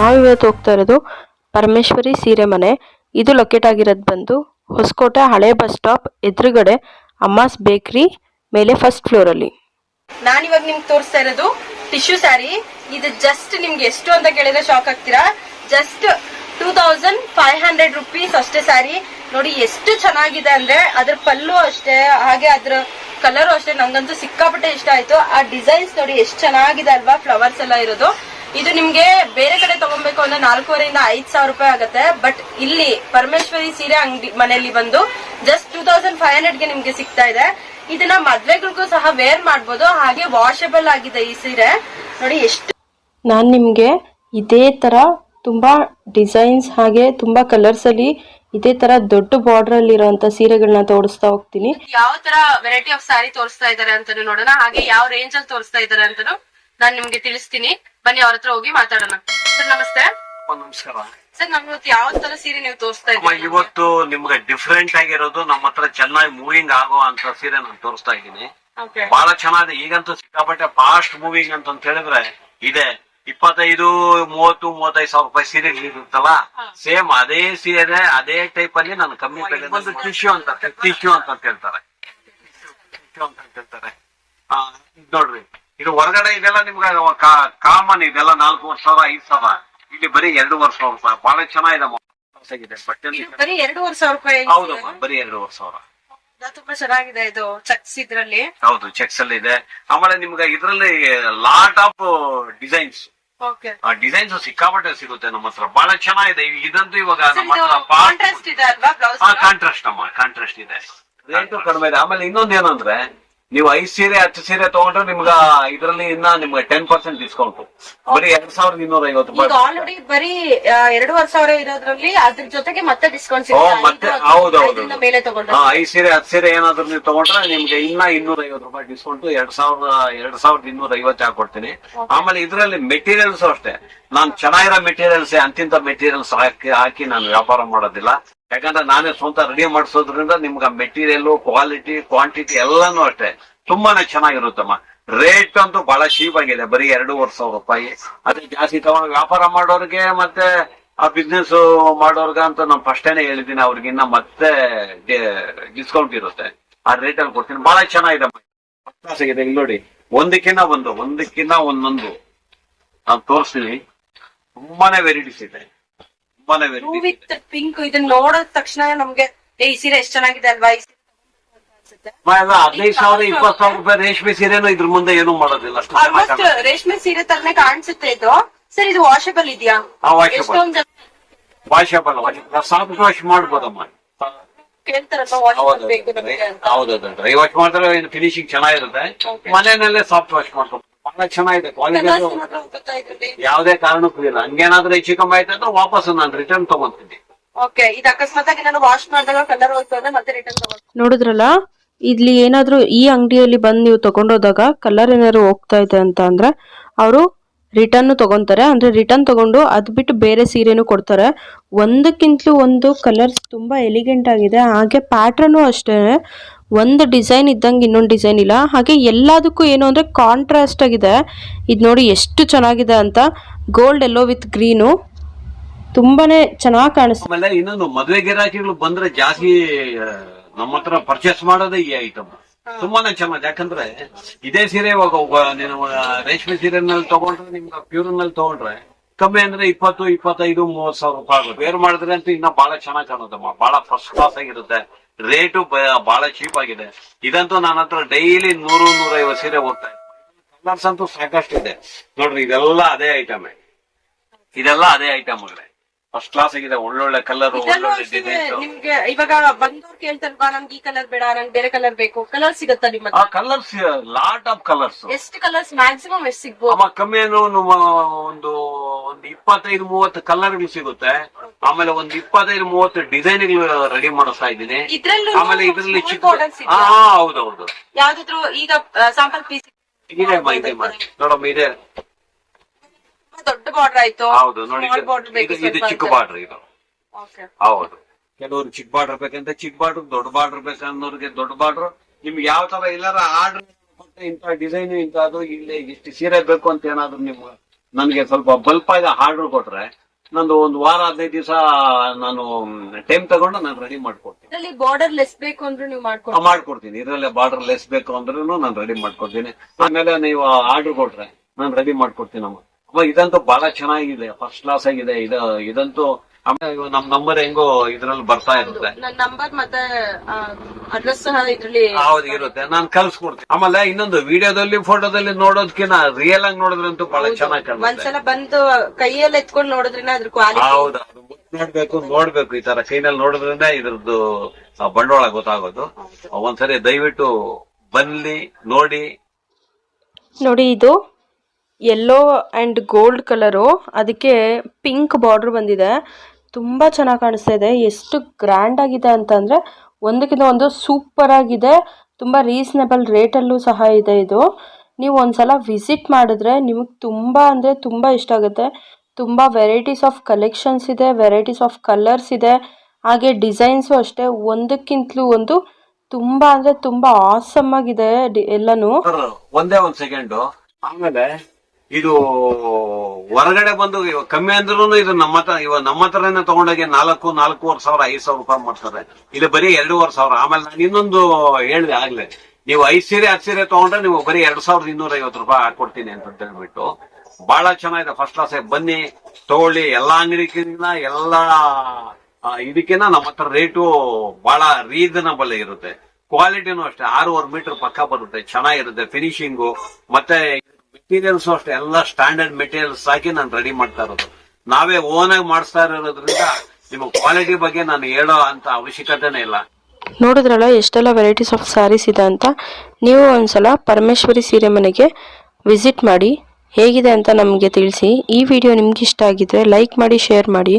ನಾವಿವತ್ತು ಹೋಗ್ತಾ ಇರೋದು ಪರಮೇಶ್ವರಿ ಸೀರೆ ಮನೆ ಇದು ಲೊಕೇಟ್ ಆಗಿರೋದು ಬಂದು ಹೊಸಕೋಟೆ ಹಳೆ ಬಸ್ ಸ್ಟಾಪ್ ಎದುರುಗಡೆ ಅಮ್ಮಾಸ್ ಬೇಕ್ರಿ ಮೇಲೆ ಫಸ್ಟ್ ಫ್ಲೋರ್ ಅಲ್ಲಿ. ನಾನಿವಾಗ ನಿಮ್ಗೆ ತೋರಿಸ್ತಾ ಇರೋದು ಟಿಶ್ಯೂ ಸ್ಯಾರಿ ಇದು ಜಸ್ಟ್ ನಿಮ್ಗೆ ಎಷ್ಟು ಅಂತ ಕೇಳಿದ್ರೆ ಶಾಕ್ ಆಗ್ತೀರಾ? Just two thousand five hundred rupees ಅಷ್ಟೇ ಸ್ಯಾರಿ ನೋಡಿ ಎಷ್ಟು ಚೆನ್ನಾಗಿದೆ ಅಂದ್ರೆ ಅದ್ರ ಪಲ್ಲು ಅಷ್ಟೇ, ಹಾಗೆ ಅದ್ರ ಕಲರ್ ಅಷ್ಟೇ. ನಂಗಂತೂ ಸಿಕ್ಕಾಪಟ್ಟೆ ಇಷ್ಟ ಆಯ್ತು. ಆ ಡಿಸೈನ್ಸ್ ನೋಡಿ ಎಷ್ಟು ಚೆನ್ನಾಗಿದೆ ಅಲ್ವಾ ಫ್ಲವರ್ಸ್ ಎಲ್ಲ ಇರೋದು. ಇದು ನಿಮ್ಗೆ ಬೇರೆ ಕಡೆ ತಗೊಬೇಕು ಅಂದ್ರೆ ನಾಲ್ಕೂವರೆಯಿಂದ ಐದ್ ಸಾವಿರ ರೂಪಾಯಿ ಆಗುತ್ತೆ. ಬಟ್ ಇಲ್ಲಿ ಪರಮೇಶ್ವರಿ ಸೀರೆ ಅಂಗಡಿ ಮನೆಯಲ್ಲಿ ಬಂದು ಜಸ್ಟ್ ಟೂ ತೌಸಂಡ್ ಫೈವ್ ಹಂಡ್ರೆಡ್ಗೆ ನಿಮ್ಗೆ ಸಿಗ್ತಾ ಇದೆ. ಇದನ್ನ ಮದ್ವೆಗಳಿಗೂ ಸಹ ವೇರ್ ಮಾಡ್ಬೋದು. ಹಾಗೆ ವಾಷಬಲ್ ಆಗಿದೆ ಈ ಸೀರೆ. ನೋಡಿ ಎಷ್ಟು ನಾನು ನಿಮಗೆ ಇದೇ ತರ ತುಂಬಾ ಡಿಸೈನ್ಸ್ ಹಾಗೆ ತುಂಬಾ ಕಲರ್ಸ್ ಅಲ್ಲಿ ಇದೇ ತರ ದೊಡ್ಡ ಬಾರ್ಡರ್ ಅಲ್ಲಿ ಇರುವಂತ ಸೀರೆಗಳನ್ನ ತೋರಿಸ್ತಾ ಹೋಗ್ತೀನಿ. ಯಾವ ತರ ವೆರೈಟಿ ಆಫ್ ಸ್ಯಾರಿ ತೋರಿಸ್ತಾ ಇದಾರೆ ಅಂತಾನು ನೋಡೋಣ. ಹಾಗೆ ಯಾವ ರೇಂಜ್ ಅಲ್ಲಿ ತೋರಿಸ್ತಾ ಇದಾರೆ ಅಂತಾನು ನಾನ್ ನಿಮ್ಗೆ ತಿಳಿಸ್ತೀನಿ. ಬನ್ನಿ ಅವ್ರ ಹತ್ರ ಹೋಗಿ ಮಾತಾಡೋಣ. ಸರ್ ನಮಸ್ತೆ. ನಮಸ್ಕಾರ. ಸರ್ ನಮ್ಗೆ ಯಾವ ತರ ಸೀರೆ ನೀವು ತೋರಿಸ್ತಾ ಇದ್ದೀವಿ ಇವತ್ತು ನಿಮ್ಗೆ ಡಿಫ್ರೆಂಟ್ ಆಗಿರೋದು ನಮ್ಮ ಹತ್ರ ಚೆನ್ನಾಗಿ ಮೂವಿಂಗ್ ಆಗೋ ಅಂತ ಸೀರೆ ನಾನು ತೋರಿಸ್ತಾ ಇದ್ದೀನಿ. ಬಹಳ ಚೆನ್ನಾಗಿದೆ. ಈಗಂತೂ ಸಿಕ್ಕಾಪಟ್ಟೆ ಫಾಸ್ಟ್ ಮೂವಿಂಗ್ ಅಂತ ಹೇಳಿದ್ರೆ ಇದೆ. ಇಪ್ಪತ್ತೈದು ಮೂವತ್ತು ಮೂವತ್ತೈದು ಸಾವಿರ ರೂಪಾಯಿ ಸೀರೆ ಇರುತ್ತಲ್ಲ? ಸೇಮ್ ಅದೇ ಸೀರೆ ಅದೇ ಟೈಪ್ ಅಲ್ಲಿ ನಾನು ಕಮ್ಮಿ ಬೆಲೆ ಒಂದು ಟಿಶ್ಯೂ ಅಂತ. ಟಿಶ್ಯೂ ಅಂತ ಹೇಳ್ತಾರೆ. ಟಿಶ್ಯೂ ಅಂತ ಹೇಳ್ತಾರೆ. ನೋಡ್ರಿ. ಇದು ಹೊರಗಡೆ ಇದೆಲ್ಲ ನಿಮ್ಗೆ ಕಾಮನ್ ಇದೆಲ್ಲ ನಾಲ್ಕೂವರೆ ಸಾವಿರ ಐದು ಸಾವಿರ ಇಲ್ಲಿ ಬರೀ ಎರಡೂವರೆ ಸಾವಿರ ರೂಪಾಯಿ ಬಹಳ ಚೆನ್ನಾಗಿದೆ ಬಟ್ಟೆ ಇದು ಬರೀ ಎರಡೂವರೆ ಸಾವಿರ ರೂಪಾಯಿ ಹೌದಮ್ಮ ಬರೀ ಎರಡೂವರೆ ಸಾವಿರ ತುಂಬಾ ಚೆನ್ನಾಗಿದೆ ಇದು ಚೆಕ್ಸ್ ಇದ್ರಲ್ಲಿ. ಹೌದು ಚೆಕ್ಸ್ ಅಲ್ಲಿ ಇದೆ. ಆಮೇಲೆ ನಿಮ್ಗೆ ಇದ್ರಲ್ಲಿ ಲಾಟ್ ಆಫ್ ಡಿಸೈನ್ಸ್ ಓಕೆ. ಆ ಡಿಸೈನ್ಸ್ ಸಿಕ್ಕಾಪಟ್ಟೆ ಸಿಗುತ್ತೆ ನಮ್ಮ ಹತ್ರ. ಬಹಳ ಚೆನ್ನಾಗಿದೆ. ಇದಂತೂ ಇವಾಗ ನಮ್ಮ ಹತ್ರ ಕಾಂಟ್ರಾಸ್ಟ್ ಇದೆ ಅಲ್ವಾ ಬ್ಲೌಸ್ ಕಾಂಟ್ರಾಸ್ಟ್ ಅಮ್ಮ ಕಾಂಟ್ರಾಸ್ಟ್ ಇದೆ. ರೇಟು ಕಡಿಮೆ ಇದೆ. ಆಮೇಲೆ ಇನ್ನೊಂದು ಏನಂದ್ರೆ ನೀವು ಐದು ಸೀರೆ ಹತ್ತು ಸೀರೆ ತಗೊಂಡ್ರೆ ನಿಮ್ಗ ಇದರಲ್ಲಿ ಇನ್ನ ನಿಮ್ಗೆ ಟೆನ್ ಪರ್ಸೆಂಟ್ ಡಿಸ್ಕೌಂಟ್ ಬರೀ ಎರಡ್ ಸಾವಿರದ ಇನ್ನೂರ ಐವತ್ತು ಈಗ ಆಲ್ರೆಡಿ ಬರೀ ಎರಡೂವರೆ ಸಾವಿರ ಇರೋದ್ರಲ್ಲಿ ಅದ್ರ ಜೊತೆಗೆ ಮತ್ತೆ ಡಿಸ್ಕೌಂಟ್ ಓ ಮತ್ತೆ ಹೌದು ಹೌದು ಸಿಗುತ್ತೆ ಮೇಲೆ ತಗೊಂಡ್ರೆ ಹಾ ಐದ್ ಸೀರೆ ಹತ್ತು ಸೀರೆ ಏನಾದ್ರು ನೀವು ತಗೊಂಡ್ರೆ ನಿಮ್ಗೆ ಇನ್ನ ಇನ್ನೂರ ಐವತ್ತು ರೂಪಾಯಿ ಡಿಸ್ಕೌಂಟ್ ಎರಡ್ ಸಾವಿರದ ಎರಡ್ ಸಾವಿರದ ಇನ್ನೂರ ಐವತ್ತು ಹಾಕೊಡ್ತೀನಿ ಆಮೇಲೆ ಇದರಲ್ಲಿ ಮೆಟೀರಿಯಲ್ಸ್ ಅಷ್ಟೇ. ನಾನು ಚೆನ್ನಾಗಿರೋ ಮೆಟೀರಿಯಲ್ಸ್ ಅಂತಿಂತ ಮೆಟೀರಿಯಲ್ಸ್ ಹಾಕಿ ಹಾಕಿ ನಾನು ವ್ಯಾಪಾರ ಮಾಡೋದಿಲ್ಲ. ಯಾಕಂದ್ರೆ ನಾನೇ ಸ್ವಂತ ರೆಡಿ ಮಾಡಿಸೋದ್ರಿಂದ ನಿಮ್ಗೆ ಮೆಟೀರಿಯಲ್ ಕ್ವಾಲಿಟಿ ಕ್ವಾಂಟಿಟಿ ಎಲ್ಲಾನು ಅಷ್ಟೇ. ತುಂಬಾನೇ ಚೆನ್ನಾಗಿರುತ್ತಮ್ಮ. ರೇಟ್ ಅಂತೂ ಬಹಳ ಶೀಪ್ ಆಗಿದೆ. ಬರೀ ಎರಡೂವರೆ ಸಾವಿರ ರೂಪಾಯಿ. ಅದೇ ಜಾಸ್ತಿ ತಗೊಂಡು ವ್ಯಾಪಾರ ಮಾಡೋರಿಗೆ ಮತ್ತೆ ಆ ಬಿಸ್ನೆಸ್ ಮಾಡೋರ್ಗ ಅಂತ ನಾನು ಫಸ್ಟೇನೆ ಹೇಳಿದ್ದೀನಿ. ಅವ್ರಿಗಿನ್ನ ಮತ್ತೆ ಡಿಸ್ಕೌಂಟ್ ಇರುತ್ತೆ. ಆ ರೇಟ್ ಅಲ್ಲಿ ಕೊಡ್ತೀನಿ. ಬಹಳ ಚೆನ್ನಾಗಿದೆ. ಸಿಗಿದೆ ಇಲ್ಲಿ ನೋಡಿ. ಒಂದಕ್ಕಿನ್ನ ಒಂದು, ಒಂದಕ್ಕಿನ್ನ ಒಂದೊಂದು. ನಾನು ತೋರಿಸ್ತೀನಿ. ತುಂಬಾನೇ ವೆರೈಟೀಸ್ ಇದೆ. ತುಂಬಾನೇ ವಿತ್ ಪಿಂಕ್ ಇದನ್ನ ನೋಡಿದ ತಕ್ಷಣ ನಮ್ಗೆ ಏ ಈ ಸೀರೆ ಎಷ್ಟ್ ಚೆನ್ನಾಗಿದೆ ಅಲ್ವಾ ಈ ಸೀರೆ ಅನ್ಸುತ್ತೆ ಹದಿನೈದು ಸಾವಿರ ಇಪ್ಪತ್ತು ಸಾವಿರ ರೂಪಾಯಿ ರೇಷ್ಮೆ ಸೀರೆನೂ ಇದ್ರ ಮುಂದೆ ಏನು ಮಾಡೋದಿಲ್ಲ ಅಷ್ಟು ಆಲ್ಮೋಸ್ಟ್ ಚೆನ್ನಾಗಿ ರೇಷ್ಮೆ ಸೀರೆ ತರನೇ ಕಾಣಿಸುತ್ತೆ ಇದು. ಸರ್ ಇದು ವಾಷಬಲ್ ಇದೆಯಾ? ಆ, washable. ಎಷ್ಟೊಂದ್ ಜನ ಸಾಫ್ಟ್ ವಾಶ್ ಮಾಡ್ಬೋದಮ್ಮ. ಕೇಳ್ತಾರಲ್ವಾ ವಾಷಬಲ್ ಬೇಕು ನಮಗೆ ಅಂತ. ಹೌದೌದು. ಡ್ರೈ ವಾಶ್ ಮಾಡಿದ್ರೆ ಫಿನಿಶಿಂಗ್ ಚೆನ್ನಾಗಿರುತ್ತೆ. Okay. ಮನೆಯಲ್ಲೇ ಸಾಫ್ಟ್ ವಾಶ್ ಮಾಡ್ಕೊಂಡು ಬಹಳ ಚೆನ್ನಾಗಿದೆ ಕ್ವಾಲಿಟಿ ಯಾವ್ದೇ ಕಾರಣಕ್ಕೂ ಇಲ್ಲ. ಹಂಗೇನಾದ್ರೂ ಹೆಚ್ಚು ಕಮ್ಮಿ ಆಯ್ತು ಅಂದ್ರೆ ವಾಪಸ್ ನಾನು ರಿಟರ್ನ್ ತಗೊಂತೀನಿ ಓಕೆ ಇದು ಅಕಸ್ಮಾತ್ ಆಗಿ ನಾನು ವಾಶ್ ಮಾಡಿದಾಗ ಕಲರ್ ಹೋಯ್ತು ಅಂದ್ರೆ ಮತ್ತೆ ರಿಟರ್ನ್ ತಗೊಂಡು ನೋಡಿದ್ರಲ್ಲ ಇಲ್ಲಿ ಏನಾದ್ರೂ ಈ ಅಂಗಡಿಯಲ್ಲಿ ಬಂದು ನೀವು ತಗೊಂಡೋದಾಗ ಕಲರ್ ಏನಾದ್ರು ಹೋಗ್ತಾ ಇದೆ ಅಂತ ಅಂದ್ರೆ ಅವರು ರಿಟರ್ನ್ ತಗೊಂತಾರೆ. ಅಂದ್ರೆ ರಿಟರ್ನ್ ತಗೊಂಡು ಅದ್ ಬಿಟ್ಟು ಬೇರೆ ಸೀರೆನೂ ಕೊಡ್ತಾರೆ. ಒಂದಕ್ಕಿಂತಲೂ ಒಂದು ಕಲರ್ಸ್ ತುಂಬಾ ಎಲಿಗೆಂಟ್ ಆಗಿದೆ. ಹಾಗೆ ಪ್ಯಾಟ್ರನ್ ಅಷ್ಟೇ. ಒಂದು ಡಿಸೈನ್ ಇದ್ದಂಗೆ ಇನ್ನೊಂದು ಡಿಸೈನ್ ಇಲ್ಲ. ಹಾಗೆ ಎಲ್ಲದಕ್ಕೂ ಏನು ಅಂದರೆ ಕಾಂಟ್ರಾಸ್ಟ್ ಆಗಿದೆ. ಇದು ನೋಡಿ ಎಷ್ಟು ಚೆನ್ನಾಗಿದೆ ಅಂತ. ಗೋಲ್ಡ್ ಎಲ್ಲೋ ವಿತ್ ಗ್ರೀನು ತುಂಬಾನೇ ಚೆನ್ನಾಗಿ ಕಾಣಿಸ್ತಾ ಇನ್ನೊಂದು ಮದುವೆ ಗಿರಾಕಿಗಳು ಬಂದ್ರೆ ಜಾಸ್ತಿ ನಮ್ಮ ಹತ್ರ ಪರ್ಚೇಸ್ ಮಾಡೋದೇ ಈ ಐಟಮ್ ತುಂಬಾನೇ ಚೆನ್ನಾಗಿ, ಯಾಕಂದ್ರೆ ಇದೇ ಸೀರೆ ಇವಾಗ ನೀನು ರೇಷ್ಮೆ ಸೀರೆನಲ್ಲಿ ತಗೊಂಡ್ರೆ ನಿಮ್ಗೆ ಪ್ಯೂರ್ನಲ್ಲಿ ತಗೊಂಡ್ರೆ ಕಮ್ಮಿ ಅಂದ್ರೆ ಇಪ್ಪತ್ತು, ಇಪ್ಪತ್ತೈದು ಮೂವತ್ ಸಾವಿರ ರೂಪಾಯಿ ಆಗುತ್ತೆ. ಬೇರೆ ಮಾಡಿದ್ರೆ ಅಂತ ಇನ್ನ ಬಹಳ ಚೆನ್ನಾಗಿ ಕಾಣುತ್ತಮ್ಮ ಬಹಳ ಫಸ್ಟ್ ಕ್ಲಾಸ್ ಆಗಿರುತ್ತೆ. ರೇಟು ಬಹಳ ಚೀಪ್ ಆಗಿದೆ. ಇದಂತೂ ನನ್ನ ಹತ್ರ ಡೈಲಿ ನೂರು, ನೂರೈವತ್ತು ಸೀರೆ ಹೋಗ್ತಾ ಇದೆ. ಕಲರ್ಸ್ ಅಂತೂ ಸಾಕಷ್ಟು ಇದೆ ನೋಡ್ರಿ, ಇದೆಲ್ಲ ಅದೇ ಐಟಮ್ ಇದೆಲ್ಲ ಅದೇ ಐಟಮ್ಗಳೇ ಫಸ್ಟ್ ಕ್ಲಾಸ್ ಆಗಿದೆ ಒಳ್ಳೊಳ್ಳೆ ಕಲರ್ ಇದರಲ್ಲೂ ಒಳ್ಳೊಳ್ಳೆ ಅಷ್ಟೇ ಡಿಸೈನ್ ನಿಮ್ಗೆ ಇವಾಗ ಬಂದವ್ರು ಕೇಳ್ತಾರಲ್ವಾ ನಮ್ಗೆ ಈ ಕಲರ್ ಬೇಡ ನಂಗೆ ಬೇರೆ ಕಲರ್ ಬೇಕು. ಕಲರ್ ಸಿಗುತ್ತಾ ನಿಮ್ಮ ಆ ಹತ್ರ ಕಲರ್ಸ್ ಲಾಟ್ ಆಫ್ ಕಲರ್ಸ್ ಎಷ್ಟು ಕಲರ್ಸ್ ಮ್ಯಾಕ್ಸಿಮಮ್ ಎಷ್ಟು ಸಿಗ್ಬೋದು? ಅಮ್ಮ ಕಮ್ಮಿ ಏನು ನಮ್ಮ ಒಂದು ಒಂದು ಇಪ್ಪತ್ತೈದು ಮೂವತ್ತು ಕಲರ್ಗಳು ಸಿಗುತ್ತೆ. ಆಮೇಲೆ ಒಂದು ಇಪ್ಪತ್ತೈದು ಮೂವತ್ತು ಡಿಸೈನ್ಗಳು ರೆಡಿ ಮಾಡಿಸ್ತಾ ಇದ್ದೀನಿ. ಇದ್ರಲ್ಲೂ ಆಮೇಲೆ ಇದರಲ್ಲಿ ಚಿಕ್ಕ ಹಾ ಹೌದೌದು ಯಾವ್ದಾದ್ರು ಈಗ ಸಾಂಪಲ್ ಪೀಸ್ ಇದೆ ಅಮ್ಮ, ಇದೆ ಅಮ್ಮ. ನೋಡಮ್ಮ ಇದೆ. ದೊಡ್ಡ ಬಾರ್ಡರ್ ಆಯ್ತು. ಹೌದು ನೋಡಿ Small border ಬೇಕು ಇದು- ಇದು ಸ್ವಲ್ಪ ಚಿಕ್ಕ ಅಂತ. ಬಾರ್ಡರ್ ಇದು. Okay. ಹೌದು. ಕೆಲವರು ಚಿಕ್ಕ ಬಾರ್ಡರ್ ಬೇಕಂತ ಚಿಕ್ಕ ಬಾರ್ಡರ್ ದೊಡ್ಡ ಬಾರ್ಡರ್ ಬೇಕನ್ನೋರಿಗೆ ದೊಡ್ಡ ಬಾರ್ಡರ್ ನಿಮ್ಗೆ ಯಾವ ತರ ಇಲ್ಲಾರ ಆರ್ಡರ್ ಇಂತ ಡಿಸೈನ್ ಇಂತ ಅದು ಇಲ್ಲಿ ಇಷ್ಟು ಸೀರೆ ಬೇಕು ಅಂತ ಏನಾದ್ರು ನಿಮ್ಗೆ ನನಗೆ ಸ್ವಲ್ಪ ಬಲ್ಪ್ ಆಗಿ ಆರ್ಡರ್ ಕೊಟ್ರೆ ನಂದು ಒಂದು ವಾರ ಹದಿನೈದು ದಿವಸ ನಾನು ಟೈಮ್ ತಗೊಂಡು ನಾನು ರೆಡಿ ಮಾಡ್ಕೊಡ್ತೀನಿ. ಇದರಲ್ಲಿ ಬಾರ್ಡರ್ ಲೆಸ್ ಬೇಕು ಅಂದ್ರೆ ನೀವು ಮಾಡ್ಕೊಡ್ತೀನಿ. ಇದರಲ್ಲೇ ಬಾರ್ಡರ್ ಲೆಸ್ ಬೇಕು ಅಂದ್ರೂ ನಾನು ರೆಡಿ ಮಾಡ್ಕೊಡ್ತೀನಿ. ಆಮೇಲೆ ನೀವು ಆರ್ಡರ್ ಕೊಟ್ರೆ ನಾನು ರೆಡಿ ಮಾಡ್ಕೊಡ್ತೀನಿ ಅಮ್ಮ ಅಮ್ಮ ಇದಂತೂ ಬಹಳ ಚೆನ್ನಾಗಿದೆ. ಫಸ್ಟ್ ಕ್ಲಾಸ್ ಆಗಿದೆ. ಇದು ಇದಂತೂ ಆಮೇಲೆ ನಮ್ ನಂಬರ್ ಹೆಂಗೋ ಇದ್ರಲ್ಲಿ ಬರ್ತಾ ಇರುತ್ತೆ. ನನ್ನ ನಂಬರ್ ಮತ್ತೆ ಅಡ್ರೆಸ್ ಸಹ ಇದ್ರಲ್ಲಿ ಹೌದು ಇರುತ್ತೆ. ನಾನು ಕಲ್ಸ್ಕೊಡ್ತೀನಿ ಆಮೇಲೆ ಇನ್ನೊಂದು ವಿಡಿಯೋದಲ್ಲಿ ಫೋಟೋದಲ್ಲಿ ನೋಡೋದಕ್ಕಿಂತ ರಿಯಲ್ ಆಗಿ ನೋಡಿದ್ರಂತೂ ಬಹಳ ಚೆನ್ನಾಗಿ ಕಾಣುತ್ತೆ. ಒಂದ್ಸಲ ಬಂದು ಕೈಯಲ್ಲಿ ಎತ್ಕೊಂಡು ನೋಡಿದ್ರೆ ಅದ್ರ ಕ್ವಾಲಿಟಿ ಹೌದು ಅದು ನೋಡ್ಬೇಕು ನೋಡ್ಬೇಕು. ಈ ತರ ಕೈನಲ್ಲಿ ನೋಡಿದ್ರಿಂದ ಇದ್ರದ್ದು ಬಂಡವಾಳ ಗೊತ್ತಾಗೋದು. ಒಂದ್ಸರಿ ದಯವಿಟ್ಟು ಬನ್ಲಿ ನೋಡಿ. ನೋಡಿ ಇದು. ಯೆಲ್ಲೋ ಆ್ಯಂಡ್ ಗೋಲ್ಡ್ ಕಲರು ಅದಕ್ಕೆ ಪಿಂಕ್ ಬಾರ್ಡ್ರ್ ಬಂದಿದೆ ತುಂಬ ಚೆನ್ನಾಗಿ ಕಾಣಿಸ್ತಾ ಇದೆ ಎಷ್ಟು ಗ್ರ್ಯಾಂಡ್ ಆಗಿದೆ ಅಂತಂದರೆ ಒಂದಕ್ಕಿಂತ ಒಂದು ಸೂಪರ್ ಆಗಿದೆ ತುಂಬ ರೀಸನೇಬಲ್ ರೇಟಲ್ಲೂ ಸಹ ಇದೆ ಇದು ನೀವು ಒಂದ್ಸಲ ವಿಸಿಟ್ ಮಾಡಿದ್ರೆ ನಿಮಗೆ ತುಂಬ ಅಂದರೆ ತುಂಬ ಇಷ್ಟ ಆಗುತ್ತೆ ತುಂಬ ವೆರೈಟೀಸ್ ಆಫ್ ಕಲೆಕ್ಷನ್ಸ್ ಇದೆ ವೆರೈಟೀಸ್ ಆಫ್ ಕಲರ್ಸ್ ಇದೆ ಹಾಗೆ ಡಿಸೈನ್ಸು ಅಷ್ಟೇ ಒಂದಕ್ಕಿಂತಲೂ ಒಂದು ತುಂಬ ಅಂದರೆ ತುಂಬ ಆಸಮ್ ಆಗಿದೆ ಡಿ- ಎಲ್ಲನೂ ಒಂದೇ ಒಂದ್ ಸೆಕೆಂಡ್ ಆಮೇಲೆ ಇದು ಹೊರಗಡೆ ಬಂದು ಇವಾಗ ಕಮ್ಮಿ ಅಂದ್ರೂ ಇದು ನಮ್ಮ ಹತ್ರ ಇವಾಗ ನಮ್ಮ ಹತ್ರನೇ ತಗೊಂಡೋಗಿ ನಾಲ್ಕು, ನಾಲ್ಕೂವರೆ ಸಾವಿರ, ಐದು ಸಾವಿರ ರೂಪಾಯಿ ಮಾಡ್ತಾರೆ. ಇಲ್ಲಿ ಬರೀ ಎರಡೂವರೆ ಸಾವಿರ. ಆಮೇಲೆ ನಾನು ಇನ್ನೊಂದು ಹೇಳಿದೆ ಆಗ್ಲೇ, ನೀವು ಐದು ಸೀರೆ, ಹತ್ತು ಸೀರೆ ತಗೊಂಡ್ರೆ ನೀವು ಬರೀ ಎರಡ್ ಸಾವಿರದ ಇನ್ನೂರ ಐವತ್ತು ರೂಪಾಯಿ ಹಾಕೊಡ್ತೀನಿ ಅಂತ ಹೇಳ್ಬಿಟ್ಟು ಬಹಳ ಚೆನ್ನಾಗಿದೆ ಫಸ್ಟ್ ಕ್ಲಾಸ್ ಬನ್ನಿ, ತಗೊಳ್ಳಿ, ಎಲ್ಲಾ ಅಂಗಡಿಕಿನ ಎಲ್ಲಾ ಇದಕ್ಕಿನ್ನ ನಮ್ಮ ಹತ್ರ ರೇಟು ಬಹಳ ರೀಸನಬಲ್ ಇರುತ್ತೆ. ಕ್ವಾಲಿಟಿನೂ ಅಷ್ಟೇ. ಆರೂವರೆ ಮೀಟರ್ ಪಕ್ಕ ಬರುತ್ತೆ. ಚೆನ್ನಾಗಿರುತ್ತೆ. ಫಿನಿಶಿಂಗು ಮತ್ತೆ ಮೆಟೀರಿಯಲ್ಸ್ ಅಷ್ಟೇ, ಎಲ್ಲ ಸ್ಟ್ಯಾಂಡರ್ಡ್ ಮೆಟೀರಿಯಲ್ಸ್ ಹಾಕಿ ನಾನು ರೆಡಿ ಮಾಡ್ತಾ ಇರೋದು. ನಾವೇ ಓನ್ ಆಗಿ ಮಾಡಿಸ್ತಾ ಇರೋದ್ರಿಂದ ನಿಮ್ಮ ಕ್ವಾಲಿಟಿ ಬಗ್ಗೆ ನಾನು ಹೇಳೋ ಅಂತ ಅವಶ್ಯಕತೆನೇ ಇಲ್ಲ. ನೋಡಿದ್ರಲ್ಲ, ಎಷ್ಟೆಲ್ಲ ವೆರೈಟೀಸ್ ಆಫ್ ಸ್ಯಾರೀಸ್ ಇದೆ ಅಂತ? ನೀವು ಒಂದ್ಸಲ ಪರಮೇಶ್ವರಿ ಸೀರೆ ಮನೆಗೆ ವಿಸಿಟ್ ಮಾಡಿ, ಹೇಗಿದೆ ಅಂತ ನಮಗೆ ತಿಳಿಸಿ. ಈ ವಿಡಿಯೋ ನಿಮ್ಗೆ ಇಷ್ಟ ಆಗಿದ್ರೆ ಲೈಕ್ ಮಾಡಿ ಶೇರ್ ಮಾಡಿ.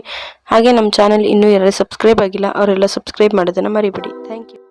ಹಾಗೆ ನಮ್ಮ ಚಾನಲ್ ಇನ್ನೂ ಯಾರು ಸಬ್ಸ್ಕ್ರೈಬ್ ಆಗಿಲ್ಲ, ಅವರೆಲ್ಲ ಸಬ್ಸ್ಕ್ರೈಬ್ ಮಾಡೋದನ್ನು ಮರಿಬೇಡಿ. Thank you